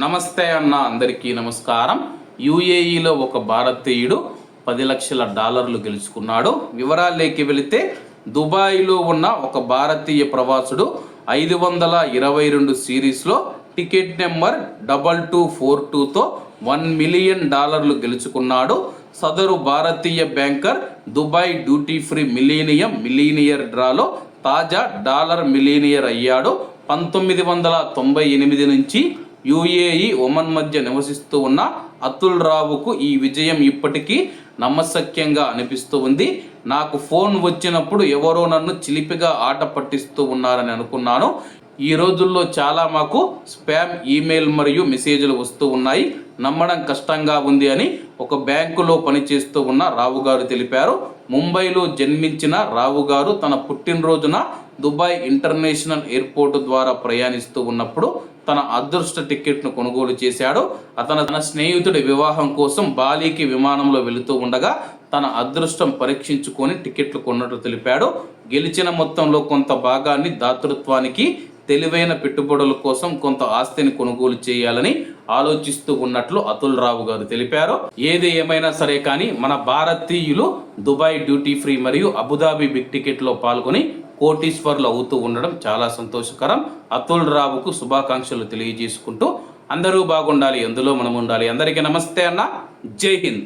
నమస్తే అన్న అందరికీ నమస్కారం. యుఏఈలో ఒక భారతీయుడు పది లక్షల డాలర్లు గెలుచుకున్నాడు. వివరాలేకి వెళితే దుబాయ్లో ఉన్న ఒక భారతీయ ప్రవాసుడు ఐదు వందల ఇరవై రెండు సిరీస్లో ticket number double two four టూతో వన్ మిలియన్ డాలర్లు గెలుచుకున్నాడు. సదరు భారతీయ banker Dubai duty free millennium millionaire డ్రాలో తాజా డాలర్ మిలీనియర్ అయ్యాడు. పంతొమ్మిది వందల తొంభై ఎనిమిది నుంచి యుఏఈ ఒమన్ మధ్య నివసిస్తూ ఉన్న అతుల్ రావుకు ఈ విజయం ఇప్పటికీ నమ్మశక్యంగా అనిపిస్తూ ఉంది. నాకు ఫోన్ వచ్చినప్పుడు ఎవరో నన్ను చిలిపిగా ఆట పట్టిస్తూ ఉన్నారని అనుకున్నాను. ఈ రోజుల్లో చాలా మాకు స్పామ్ ఈమెయిల్ మరియు మెసేజ్లు వస్తూ ఉన్నాయి. నమ్మడం కష్టంగా ఉంది అని ఒక బ్యాంకులో పనిచేస్తూ ఉన్న రావు గారు తెలిపారు. ముంబైలో జన్మించిన రావు గారు తన పుట్టినరోజున దుబాయ్ ఇంటర్నేషనల్ ఎయిర్పోర్ట్ ద్వారా ప్రయాణిస్తూ ఉన్నప్పుడు తన అదృష్ట టికెట్ను కొనుగోలు చేశాడు. అతను తన స్నేహితుడి వివాహం కోసం బాలీకి విమానంలో వెళుతూ ఉండగా తన అదృష్టం పరీక్షించుకొని టికెట్లు కొన్నట్టు తెలిపాడు. గెలిచిన మొత్తంలో కొంత భాగాన్ని దాతృత్వానికి తెలివైన పెట్టుబడుల కోసం కొంత ఆస్తిని కొనుగోలు చేయాలని ఆలోచిస్తూ ఉన్నట్లు అతుల్ రావు గారు తెలిపారు. ఏది ఏమైనా సరే కానీ మన భారతీయులు దుబాయ్ డ్యూటీ ఫ్రీ మరియు అబుదాబి బిగ్ టికెట్లో పాల్గొని కోటీశ్వర్లు అవుతూ ఉండడం చాలా సంతోషకరం. అతుల్ రావుకు శుభాకాంక్షలు తెలియజేసుకుంటూ అందరూ బాగుండాలి ఎందులో మనం ఉండాలి అందరికీ నమస్తే అన్న. జై హింద్.